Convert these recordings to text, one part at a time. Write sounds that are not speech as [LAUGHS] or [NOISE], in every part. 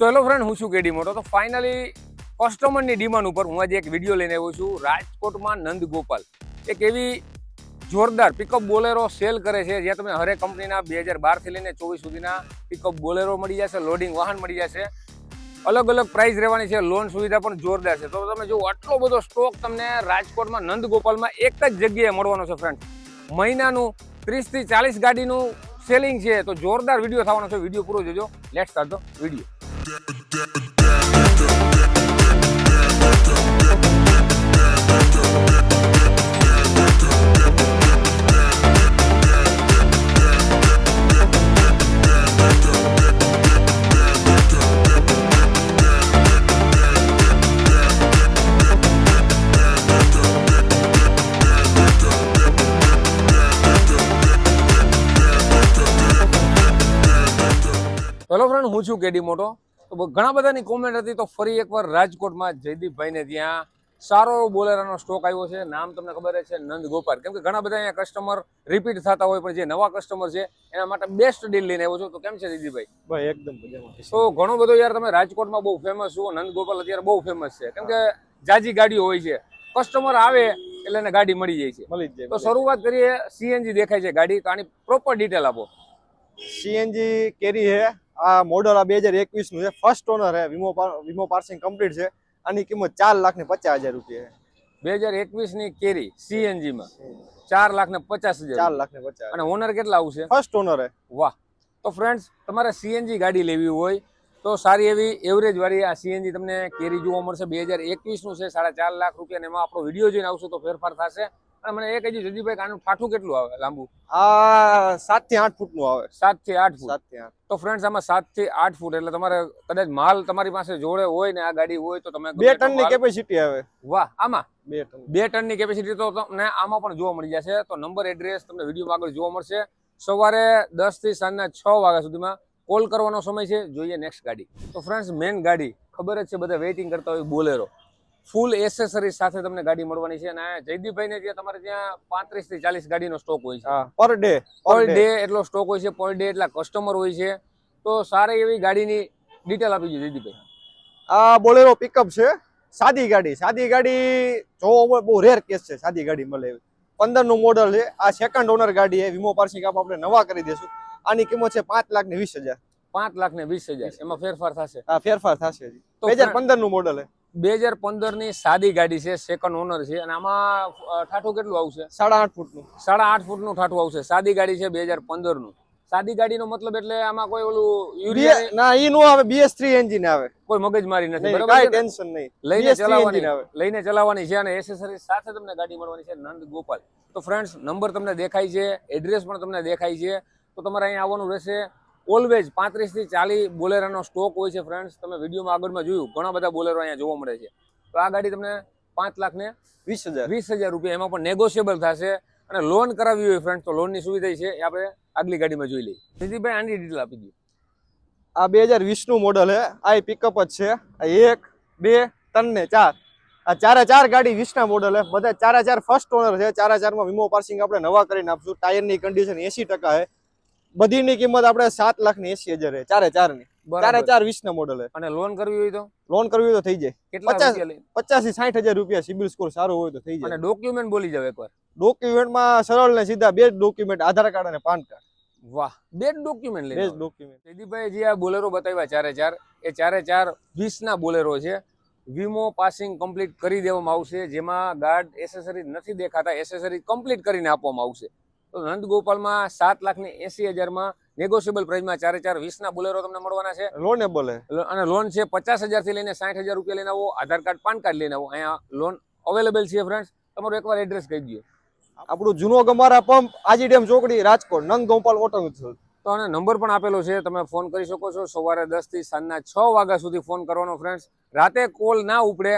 તો hello friend હું છું કેડી મોટો. તો ફાઇનલી કસ્ટમરની ડિમાન્ડ ઉપર હું આજે એક વીડિયો લઈને આવ્યો છું રાજકોટમાં નંદ ગોપાલ એક એવી જોરદાર પિકઅપ બોલેરો સેલ કરે છે, જ્યાં તમે હરેક કંપનીના બે હજાર બારથી લઈને ચોવીસ સુધીના પિકઅપ બોલેરો મળી જશે લોડિંગ વાહન મળી જશે. અલગ અલગ પ્રાઇસ રહેવાની છે લોન સુવિધા પણ જોરદાર છે. તો તમે જો આટલો બધો સ્ટોક તમને રાજકોટમાં નંદ ગોપાલમાં એક જ જગ્યાએ મળવાનો છે ફ્રેન્ડ મહિનાનું ત્રીસથી ચાલીસ ગાડીનું સેલિંગ છે. તો જોરદાર વીડિયો થવાનો છે. વીડિયો પૂરો જોજો. Let start the video hello friend હું છું કેડી મોટો. તો ઘણા બધાની કોમેન્ટ હતી. તો ફરી એકવાર રાજકોટમાં જયદીપભાઈને ત્યાં સારો એવો બોલેરાનો સ્ટોક આવ્યો છે. નામ તમને ખબર છે નંદ ગોપાલ. કેમ કે ઘણા બધા અહીંયા કસ્ટમર રિપીટ થતા હોય પણ જે નવા કસ્ટમર છે એના માટે બેસ્ટ ડીલ લઈને આવ્યો છો. તો કેમ છે દીદીભાઈ ભાઈ એકદમ તો ઘણો બધો યાર તમે રાજકોટમાં બહુ ફેમસ છો. નંદ ગોપાલ અત્યારે બહુ ફેમસ છે. કેમ કે જાજી ગાડીઓ હોય છે. કસ્ટમર આવે એટલે એને ગાડી મળી જાય છે. મળી જાય તો શરૂઆત કરીએ. સીએનજી દેખાય છે ગાડી. તો આની પ્રોપર ડિટેલ આપો. સીએનજી કેરી છે. આ મોડલ આ બે હજાર એકવીસનું છે. ફર્સ્ટ ઓનર છે. વીમો વીમો પાર્સિંગ કમ્પ્લીટ છે. આની કિંમત ચાર લાખ ને પચાસ હજાર રૂપિયા બે હજાર એકવીસની કેરી સીએનજી માં. ચાર લાખ ને પચાસ હજાર. ચાર લાખ ને પચાસ. અને ઓનર કેટલા આવશે? ફર્સ્ટ ઓનર છે. વાહ. તો ફ્રેન્ડ્સ તમારે સીએનજી ગાડી લેવી હોય તો સારી એવી એવરેજ વાળી આ સીએનજી તમને કેરી જોવા મળશે. બે હજાર એકવીસનું છે સાડા ચાર લાખ રૂપિયા ને એમાં આપણો વીડિયો જોઈને આવશો તો ફેરફાર થશે. મને એ કહેજો જયદીપભાઈ આનું ઠાઠું કેટલું આવે લાંબુ? આ સાતથી આઠ ફૂટનું આવે. સાતથી આઠ ફૂટ? સાતથી આઠ. તો ફ્રેન્ડ્સ આમાં સાતથી આઠ ફૂટ એટલે તમારે કદાચ માલ તમારી પાસે જોડે હોય ને આ ગાડી હોય તો તમે બે એટલો ટનની કેપેસિટી આવે. વાહ આમાં? બે ટન. બે ટનની કેપેસિટી તો તમને આમાં પણ જોવા મળી જશે. તો નંબર એડ્રેસ તમને વિડીયોમાં આગળ જોવા મળશે. સવારે દસથી સાંજના છ વાગ્યા સુધીમાં કોલ કરવાનો સમય છે. જોઈએ નેક્સ્ટ ગાડી. તો ફ્રેન્ડ્સ મેન ગાડી ખબર જ છે બધા વેઇટિંગ કરતા હોય બોલેરો. ફૂલ એસેસરી સાથે તમને ગાડી મળવાની છે અને જયદીપભાઈને ત્યાં તમારે ત્યાં પાંત્રીસથી ચાલીસ ગાડીનો સ્ટોક હોય છે. Per day per day. એટલો સ્ટોક હોય છે પર ડે એટલા કસ્ટમર હોય છે. તો સારી એવી ગાડીની ડિટેલ આપી દીધી જયદીપભાઈ. આ બોલેરો પિકઅપ છે સાદી ગાડી સાદી ગાડી જોવો બહુ રેર કેસ છે સાદી ગાડી મળે એવી. પંદરનું મોડલ છે આ સેકન્ડ ઓનર ગાડી છે વીમો પાર્સિંગ આપણે નવા કરી દેશું આની કિંમત છે પાંચ લાખ ને વીસ હજાર. પાંચ લાખ ને વીસ હજાર એમાં ફેરફાર થશે. આ ફેરફાર થશે તો બે હજાર પંદરનું મોડલ છે. બે હજાર પંદરની સાદી ગાડી છે સેકન્ડ ઓનર છે અને આમાં ઠાઠું કેટલું આવશે? સાડા આઠ ફૂટનું સાડા આઠ ફૂટનું ઠાઠું આવશે. સાદી ગાડી છે બે હજાર પંદરનું સાદી ગાડીનો મતલબ એટલે આમાં કોઈ ઓલું યુરિયા ના ઈ નો આવે બીએસ થ્રી એન્જિન આવે. કોઈ મગજમારી નથી બરાબર કાંઈ ટેન્શન નહીં. લઈને ચલાવવાની આવે. લઈને ચલાવવાની છે અને એસેસરીઝ સાથે તમને ગાડી મળવાની છે નંદ ગોપાલ તો ફ્રેન્ડ્સ નંબર તમને દેખાય છે એડ્રેસ પણ તમને દેખાય છે. તો તમારે અહીંયા આવવાનું રહેશે ઓલવેઝ પાંત્રીસથી ચાલીસ બોલેરાનો સ્ટોક હોય છે ફ્રેન્ડ્સ તમે વિડીયોમાં આગળમાં જોયું ઘણા બધા બોલેરો અહીંયા જોવા મળે છે. તો આ ગાડી તમને પાંચ લાખ ને વીસ હજાર. વીસ હજાર રૂપિયા એમાં પણ નેગોશિયેબલ થશે. અને લોન કરાવવી હોય ફ્રેન્ડ તો લોનની સુવિધા છે. એ આપણે આગલી ગાડીમાં જોઈ લઈએ. નીતિભાઈ આની ડિટેલ આપી દઈએ આ બે હજાર વીસનું મોડલ છે આ પિકઅપ જ છે. આ એક બે ત્રણ ને ચાર. આ ચારે ચાર ગાડી વીસના મોડલ છે બધા ચારે ચાર ફર્સ્ટ ઓનર છે. ચારે ચારમાં વીમો પાર્સિંગ આપણે નવા કરીને આપશું ટાયરની કન્ડિશન એસી ટકા છે બધીની કિંમત આપણે સાત લાખની એસી હજાર ચારે ચારની ચારે ચાર વીસ ના મોડલ અને લોન કરવી હોય તો? લોન કરવી હોય તો થઈ જાય. કેટલા પચાસ. પચાસથી સાઠ હજાર રૂપિયા સિબિલ સ્કોર સારો હોય તો થઈ અને જાય ડોક્યુમેન્ટ બોલી જાવ એકવાર. ડોક્યુમેન્ટમાં સરળ ને સીધા બે ડોક્યુમેન્ટ આધાર કાર્ડ અને પાન કાર્ડ. વાહ બે ડોક્યુમેન્ટ બે લઈ ડોક્યુમેન્ટ પ્રદીપભાઈ જે આ બોલેરો બતાવ્યા ચારે ચાર એ ચારે ચાર વીસ ના બોલેરો છે. વીમો પાસિંગ કમ્પ્લીટ કરી દેવામાં આવશે જેમાં ગાર્ડ એસેસરી નથી દેખાતા એસેસરી કમ્પ્લીટ કરીને આપવામાં આવશે. તો નંદ ગોપાલમાં સાત લાખ ને એસી હજારમાં નેગોશિયેબલ પ્રાઇસમાં ચારે ચાર વીસના બોલેરો તમને મળવાના છે. લોનેબલ અને લોન છે પચાસ હજારથી લઈને સાઠ હજાર રૂપિયા લઈને આવો આધાર કાર્ડ પાન કાર્ડ લઈને આવો. અહીંયા લોન અવેલેબલ છે ફ્રેન્ડ્સ તમારું એકવાર એડ્રેસ કહી દો આપણું જૂનો ગમારા પંપ આજી ડેમ ચોકડી રાજકોટ નંદ ગોપાલ ઓટો તો આને નંબર પણ આપેલો છે તમે ફોન કરી શકો છો. સવારે દસથી સાંજના છ વાગ્યા સુધી ફોન કરવાનો ફ્રેન્ડ્સ રાતે કોલ ના ઉપડે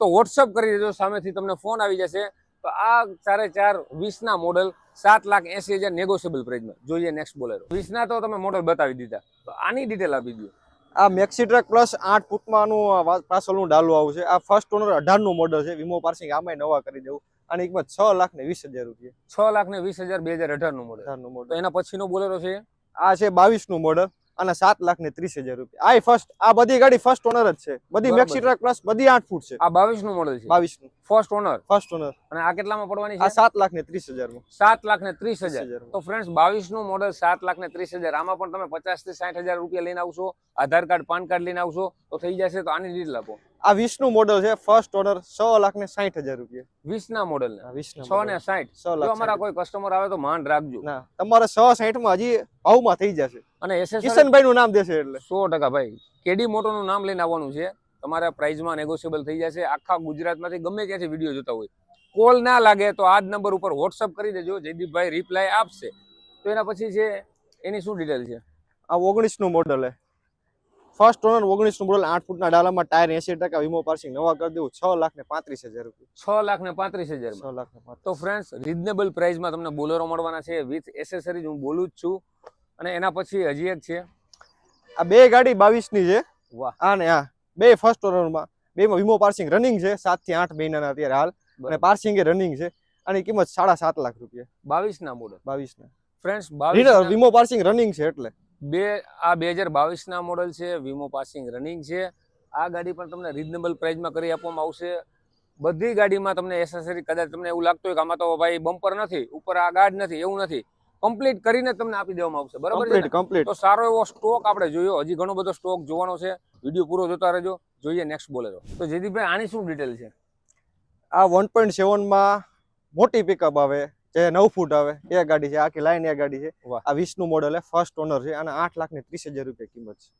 તો વોટ્સઅપ કરી દેજો સામેથી તમને ફોન આવી જશે. તો આ ચારે ચાર વીસના મોડલ સાત લાખ એસી હજાર નેગોશિયેબલ પ્રાઇસમાં જોઈએ નેક્સ્ટ બોલેરો વીસના તો તમે મોડલ બતાવી દીધા. તો આની ડિટેલ આપી દો આ મેક્સી ટ્રક પ્લસ આઠ ફૂટમાંનું પાછળનું ડાલું આવશે આ ફર્સ્ટ ઓનર અઢારનું મોડલ છે. વીમો પાર્સિંગ આમાં નવા કરી દેવું. અને એકમાં છ લાખ ને વીસ હજાર રૂપિયા. છ લાખ ને વીસ હજાર બે હજાર અઢારનું મોડલ અઢારનું મોડલ એના પછીનો બોલેરો છે? આ છે બાવીસનું મોડલ અને સાત લાખ ને ત્રીસ હજાર રૂપિયા. આ ફર્સ્ટ આ બધી ગાડી ફર્સ્ટ ઓનર જ છે. બધી. મેક્સી ટ્રક પ્લસ બધી આઠ ફૂટ છે. આ બાવીસનું મોડલ છે. બાવીસનું ફર્સ્ટ ઓનર ફર્સ્ટ ઓનર અને આ કેટલામાં પડવાની છે? સાત લાખ ને ત્રીસ હજાર સાત લાખ ને ત્રીસ હજાર. તો ફ્રેન્ડ બાવીસનું મોડલ સાત લાખ ને ત્રીસ હજાર. આમાં પણ તમે પચાસથી સાઠ હજાર રૂપિયા લઈને આવશો આધાર કાર્ડ પાન કાર્ડ લઈને આવશો તો થઈ જશે તો આની રીત આપો. આ નું મોડલ છે. ફર્સ્ટ ઓર્ડર સો લાખ ને સાઠ હજાર રૂપિયા. વીસ ના? મોડલ ને છ ને સાઠ સો લાખ અમારા કોઈ કસ્ટમર આવે તો માંડ રાખજો. ના તમારે સો સાઠમાં હજી ભાવમાં થઈ જશે. અને કિશનભાઈ નું નામ દેશે એટલે. સો ટકા ભાઈ. કેડી મોટોનું નામ લઈને આવવાનું છે. તમારા પ્રાઇઝમાં નેગોશિયેબલ થઈ જશે. આખા ગુજરાતમાંથી ગમે ત્યાંથી વીડિયો જોતા હોય. કોલ ના લાગે તો આ જ નંબર ઉપર વોટ્સઅપ કરી દેજો. જયદીપભાઈ રિપ્લાય આપશે. તો એના પછી છે એની શું ડિટેલ છે? આ ઓગણીસનું મોડલ છે. ફર્સ્ટ ઓનર ઓગણીસનું મોડલ આઠ ફૂટના ડાલામાં ટાયર એસી ટકા વીમો પાર્સિંગ નવા કરી દેવું. છ લાખ ને પાંત્રીસ હજાર રૂપિયા. છ લાખ ને પાંત્રીસ હજાર છ લાખ ને તો ફ્રેન્ડ્સ રિઝનેબલ પ્રાઇસમાં તમને બોલેરો મળવાના છે. વિથ એસેસરીઝ હું બોલું જ છું. અને એના પછી હજી એક છે. આ બે ગાડી બાવીસની છે. વાહ. આ ને આ. બે ફર્સ્ટ ઓનરમાં બે માં વીમો પાર્સિંગ રનિંગ છે. સાતથી આઠ મહિનાના અત્યારે હાલ. અને પાર્સિંગ એ રનિંગ છે. આની કિંમત સાડા સાત લાખ રૂપિયા. બાવીસ ના મોડલ બાવીસ ના ફ્રેન્ડ્સ વીમો પાર્સિંગ રનિંગ છે એટલે. બે આ બે હજાર બાવીસના મોડલ છે વીમો પાસિંગ રનિંગ છે. આ ગાડી પણ તમને રિઝનેબલ પ્રાઇસમાં કરી આપવામાં આવશે. બધી ગાડીમાં તમને એસેસરી કદાચ તમને એવું લાગતું હોય કે આમાં તો ભાઈ બમ્પર નથી ઉપર આ ગાર્ડ નથી એવું નથી. કમ્પ્લીટ કરીને તમને આપી દેવામાં આવશે. બરાબર કમ્પ્લીટ તો સારો એવો સ્ટોક આપણે જોયો. હજી ઘણો બધો સ્ટોક જોવાનો છે. વીડિયો પૂરો જોતા રહેજો. જોઈએ નેક્સ્ટ બોલેરો. તો જયદીપભાઈ આની શું ડિટેલ છે? આ વન પોઈન્ટ સેવનમાં મોટી પિકઅપ આવે. જે નવ ફૂટ આવે એ ગાડી છે આખી લાઈન એ ગાડી છે. આ વીસનું મોડલ છે ફર્સ્ટ ઓનર છે અને આઠ લાખ ને ત્રીસ હજાર રૂપિયા કિંમત છે.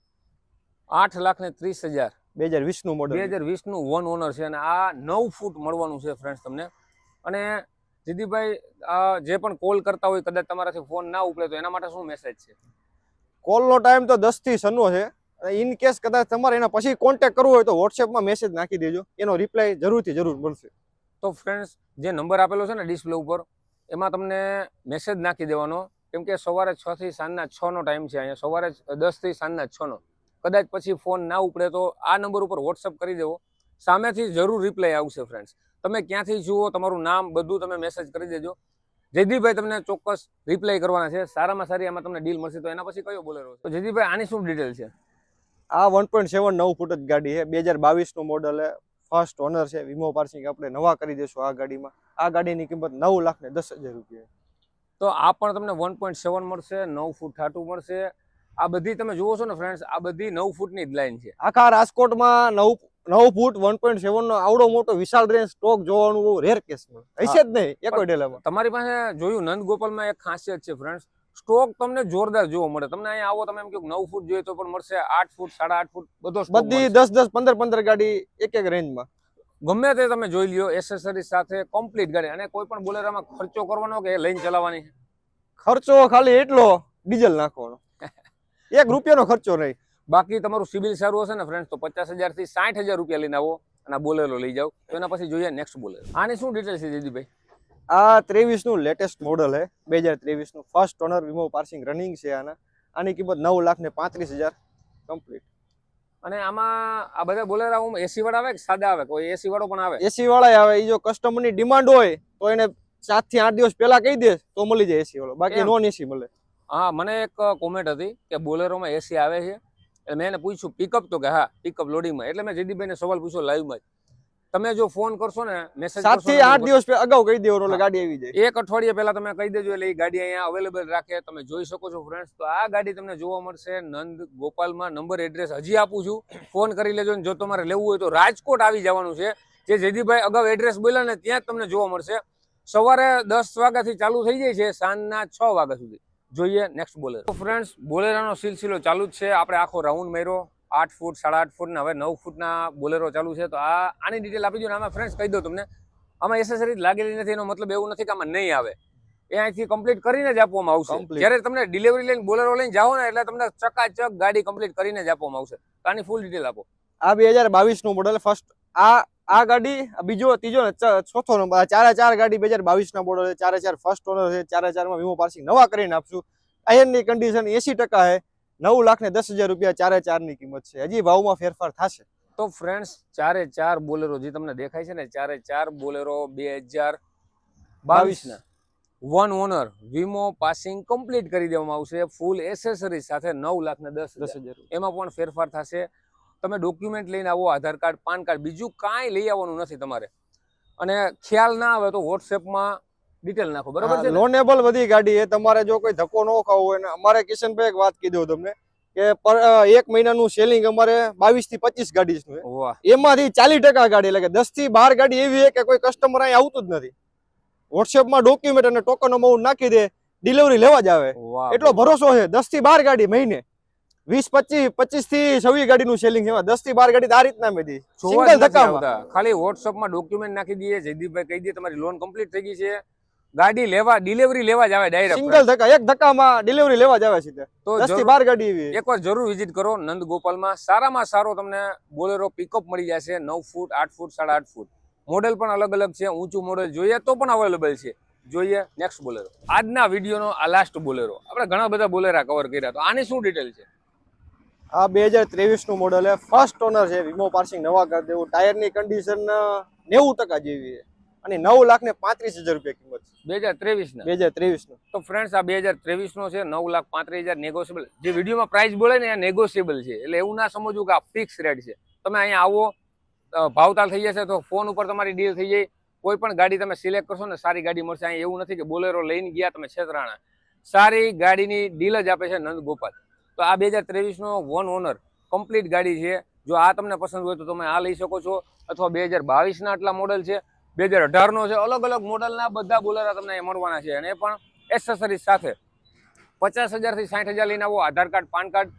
આઠ લાખ ને ત્રીસ હજાર. બે હજાર વીસનું મોડલ બે હજાર વીસનું વન ઓનર છે અને આ નવ ફૂટ મળવાનું છે ફ્રેન્ડ્સ તમને. અને જીદીભાઈ આ જે પણ કોલ કરતા હોય કદાચ તમારાથી ફોન ના ઉપડે તો એના માટે શું મેસેજ છે? કોલનો ટાઈમ તો દસથી સનો છે. ઇન કેસ કદાચ તમારે એના પછી કોન્ટેક્ટ કરવો હોય તો વોટ્સએપમાં મેસેજ નાખી દેજો. એનો રિપ્લાય જરૂરથી જરૂર મળશે. તો ફ્રેન્ડ્સ જે નંબર આપેલો છે ને ડિસ્પ્લે ઉપર એમાં તમને મેસેજ નાખી દેવાનો. કેમ કે સવારે છ થી સાંજના છ નો ટાઈમ છે અહીંયા. સવારે દસથી સાંજના છ નો. કદાચ પછી ફોન ના ઉપડે તો આ નંબર ઉપર વોટ્સઅપ કરી દેવો. સામેથી જરૂર રિપ્લાય આવશે ફ્રેન્ડ્સ તમે ક્યાંથી જુઓ, તમારું નામ બધું તમે મેસેજ કરી દેજો. જયદીપભાઈ તમને ચોક્કસ રિપ્લાય કરવાના છે. સારામાં સારી આમાં તમને ડીલ મળશે તો એના પછી કયો બોલેરો તો જયદીપભાઈ, આની શું ડિટેલ છે? આ વન પોઈન્ટ સેવન નવ ફૂટ જ ગાડી છે. બે હજાર બાવીસનું મોડલ છે. ફર્સ્ટ ઓનર છે. વીમો પાર્સિંગ આપણે નવા કરી દઈશું આ ગાડીમાં. આ ગાડીની કિંમત નવ લાખ ને દસ હજાર રૂપિયા. તો આ પણ તમને વન પોઈન્ટ સેવન મળશે નવ ફૂટ ઠાટું મળશે. આ બધી તમે જુઓ છો ને ફ્રેન્ડ્સ આ બધી નવ ફૂટની જ લાઈન છે. આખા રાજકોટમાં નવ નવ ફૂટ વન પોઈન્ટ સેવન નો આવડો મોટો વિશાળ રેન્જ સ્ટોક જોવાનું બહુ રેર કેસ હશે જ નહીં એક ડેલામાં તમારી પાસે જોયું નંદ ગોપાલમાં એક ખાસિયત છે ફ્રેન્ડ્સ સ્ટોક તમને જોરદાર જોવા મળે. તમને અહીંયા આવો તમે એમ કહ્યું કે નવ ફૂટ જોઈએ તો પણ મળશે આઠ ફૂટ સાડા આઠ ફૂટ બધો બધી દસ દસ પંદર પંદર ગાડી એક એક રેન્જમાં ગમે તે તમે જોઈ લ્યો એસેસરી સાથે કમ્પ્લીટ ગાડી. અને કોઈ પણ બોલેરામાં ખર્ચો કરવાનો કે લઈને ચલાવવાની? ખર્ચો ખાલી એટલો ડીઝલ નાખવાનો. [LAUGHS] એક રૂપિયાનો ખર્ચો નહીં. બાકી તમારું સિબિલ સારું હશે ને ફ્રેન્ડ્સ તો પચાસ હજારથી સાઠ હજાર રૂપિયા લઈને આવો અને બોલેરો લઈ જાઓ. તો એના પછી જોઈએ નેક્સ્ટ બોલેરો. આની શું ડિટેલ છે જયદીપભાઈ આ ત્રેવીસનું લેટેસ્ટ મોડલ હે. બે હજાર ત્રેવીસનું ફર્સ્ટ ઓનર વીમો પાર્સિંગ રનિંગ છે આના. આની કિંમત નવ લાખ ને પાંત્રીસ હજાર કમ્પ્લીટ અને આમાં આ બધા બોલેરા એસી વાળા આવે કે સાદા આવે? કોઈ એસી વાળો પણ આવે? એસી વાળા આવે એ જો કસ્ટમરની ડિમાન્ડ હોય તો એને સાતથી આઠ દિવસ પહેલા કહી દે તો મળી જાય એસી વાળો. બાકી નોન એસી મળે. હા મને એક કોમેન્ટ હતી કે બોલેરોમાં એસી આવે છે. એટલે મેં એને પૂછ્યું પિકઅપ તો કે હા પિકઅપ લોડિંગમાં એટલે મેં જયદીપભાઈને સવાલ પૂછ્યો લાઈવમાં જ. તમે જો ફોન કરશો ને મેસેજ સાતથી આઠ દિવસ અગાઉ કહી દેવો એટલે ગાડી આવી જાય. એક અઠવાડિયા પહેલા તમે કહી દેજો એટલે એ ગાડી અહીંયા અવેલેબલ રાખે તમે જોઈ શકો છો ફ્રેન્ડ્સ તો આ ગાડી તમને જોવા મળશે નંદ ગોપાલમાં નંબર એડ્રેસ હજી આપું છું. ફોન કરી લેજો ને જો તમારે લેવું હોય તો રાજકોટ આવી જવાનું છે. જે જયદીપભાઈ અગાઉ એડ્રેસ બોલ્યા ને ત્યાં જ તમને જોવા મળશે. સવારે દસ વાગ્યાથી ચાલુ થઈ જાય છે સાંજના છ વાગ્યા સુધી. જોઈએ નેક્સ્ટ બોલેરો. તો ફ્રેન્ડ્સ બોલેરાનો સિલસિલો ચાલુ જ છે. આપણે આખો રાઉન્ડ માર્યો આઠ ફૂટ સાડા આઠ ફૂટ ને હવે નવ ફૂટના બોલેરો ચાલુ છે. તો આ આની ડિટેલ આપી દો ને આમાં ફ્રેન્ડ્સ કહી દો તમને. આમાં એસેસરીઝ લાગેલી નથી એનો મતલબ એવું નથી કે આમાં નહીં આવે. એ અહીંથી કમ્પ્લીટ કરીને જ આપવામાં આવશે. જ્યારે તમને ડિલિવરી લઈને બોલેરો લઈને જાઓ ને એટલે તમને ચકાચક ગાડી કમ્પ્લીટ કરીને જ આપવામાં આવશે. તો આની ફૂલ ડિટેલ આપો. આ બે હજાર બાવીસનું મોડલ ફર્સ્ટ આ આ ગાડી બીજો ત્રીજો ચોથો નંબર ચારે ચાર ગાડી બે હજાર બાવીસ ના મોડલ છે. ચારે ચાર ફર્સ્ટ ઓનર છે. ચારે ચારમાં વીમો પાર્સિંગ નવા કરીને આપશું. આયનની કન્ડિશન એસી ટકા છે. નવ લાખ ને દસ હજાર રૂપિયા ચારે ચારની કિંમત છે. હજી ભાવમાં ફેરફાર થશે. તો ફ્રેન્ડ્સ ચારે ચાર બોલેરો જે તમને દેખાય છે ને ચારે ચાર બોલેરો બે હજાર બાવીસ ના વન ઓનર વીમો પાસિંગ કમ્પ્લીટ કરી દેવામાં આવશે. ફૂલ એસેસરીઝ સાથે નવ લાખ ને દસ દસ હજાર એમાં પણ ફેરફાર થશે. તમે ડોક્યુમેન્ટ લઈને આવો આધાર કાર્ડ પાન કાર્ડ બીજું કાંઈ લઈ આવવાનું નથી તમારે. અને ખ્યાલ ના આવે તો વોટ્સએપમાં ડિટેલ નાખો બરોબર છે લોનેબલ બધી ગાડી એ તમારે જો કોઈ ધક્કો ન ખાવો હોય ને અમારે કિશનભાઈ એક વાત કીધું તમને કે એક મહિનાનું સેલિંગ અમારે બાવીસથી પચીસ ગાડી છે. એમાંથી ચાલીસ ટકા ગાડી એટલે કે દસથી બાર ગાડી એવી છે કે કોઈ કસ્ટમર અહીં આવતું જ નથી. વોટ્સએપમાં ડોક્યુમેન્ટ અને ટોકન અમાઉન્ટ નાખી દે ડિલિવરી લેવા જ આવે. એટલો ભરોસો છે દસથી બાર ગાડી મહિને. વીસ પચીસ પચીસથી છવ્વીસ ગાડીનું સેલિંગ છે દસથી બાર ગાડી આ રીતના મેં સિંગલ ધક્કા. ખાલી વોટ્સઅપમાં ડોક્યુમેન્ટ નાખી દઈએ જયદીપભાઈ કહી દે તમારી લોન કમ્પ્લીટ થઈ ગઈ છે. ગાડી લેવા ડિલિવરી લેવા જ આવે ડાયરેક્ટ સિંગલ ધક્કા એક ધક્કામાં ડિલિવરી લેવા જ આવે છે તો. 10 થી જરૂર- બાર ગાડી એવી. એકવાર જરૂર વિઝિટ કરો નંદ ગોપાલમાં સારામાં સારો તમને બોલેરો પિકઅપ મળી જશે નવ ફૂટ આઠ ફૂટ સાડા આઠ ફૂટ. મોડેલ પણ અલગ અલગ છે ઊંચું મોડેલ જોઈએ તો પણ અવેલેબલ છે. જોઈએ નેક્સ્ટ બોલેરો. આજના વિડીયોનો આ લાસ્ટ બોલેરો. આપણે ઘણા બધા બોલેરા કવર કર્યા તો આની શું ડિટેલ છે? આ બે હજાર ત્રેવીસનું મોડલ છે. ફર્સ્ટ ઓનર છે વીમો પાર્સિંગ નવા કરી દેવું ટાયરની કન્ડિશન નેવું ટકા જેવી છે. અને નવ લાખ ને પાંત્રીસ હજાર રૂપિયા કિંમત બે હજાર ત્રેવીસના બે હજાર ત્રેવીસ નો તો ફ્રેન્ડ્સ આ બે હજાર ત્રેવીસનો છે નવ લાખ પાંત્રીસ હજાર નેગોશિયેબલ જે વિડીયોમાં પ્રાઇસ બોલે ને એ નેગોશિયેબલ છે. એટલે એવું ના સમજવું કે આ ફિક્સ રેટ છે. તમે અહીંયા આવો ભાવતાલ થઈ જશે તો ફોન ઉપર તમારી ડીલ થઈ જાય. કોઈ પણ ગાડી તમે સિલેક્ટ કરશો ને સારી ગાડી મળશે. અહીંયા એવું નથી કે બોલેરો લઈને ગયા તમે છેતરાણા. સારી ગાડીની ડીલ જ આપે છે નંદ ગોપાલ. તો આ બે હજાર ત્રેવીસનો વન ઓનર કમ્પ્લીટ ગાડી છે. જો આ તમને પસંદ હોય તો તમે આ લઈ શકો છો. અથવા બે હજાર બાવીસના આટલા મોડલ છે. બે હજાર અઢારનો છે, અલગ અલગ મોડલના બધા બોલેરા તમને મળવાના છે. અને એ પણ એસેસરીઝ સાથે. પચાસ હજારથી સાઠ હજાર લઈને આવો આધાર કાર્ડ, પાન કાર્ડ.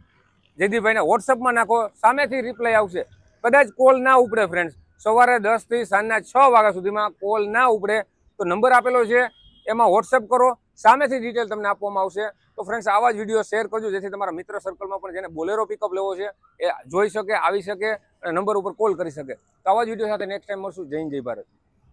જયદીપભાઈને વોટ્સઅપમાં નાખો, સામેથી રિપ્લાય આવશે. કદાચ કોલ ના ઉપડે ફ્રેન્ડ્સ સવારે દસથી સાંજના છ વાગ્યા સુધીમાં કોલ ના ઉપડે, તો નંબર આપેલો છે. એમાં વોટ્સઅપ કરો. સામેથી ડિટેલ તમને આપવામાં આવશે. તો ફ્રેન્ડ્સ આવા જ વીડિયો શેર કરજો, જેથી તમારા મિત્ર સર્કલમાં પણ જેને બોલેરો પિકઅપ લેવો છે, એ જોઈ શકે, આવી શકે અને નંબર ઉપર કોલ કરી શકે. તો આવા જ વીડિયો સાથે નેક્સ્ટ ટાઈમ મળશું. જય જય ભારત.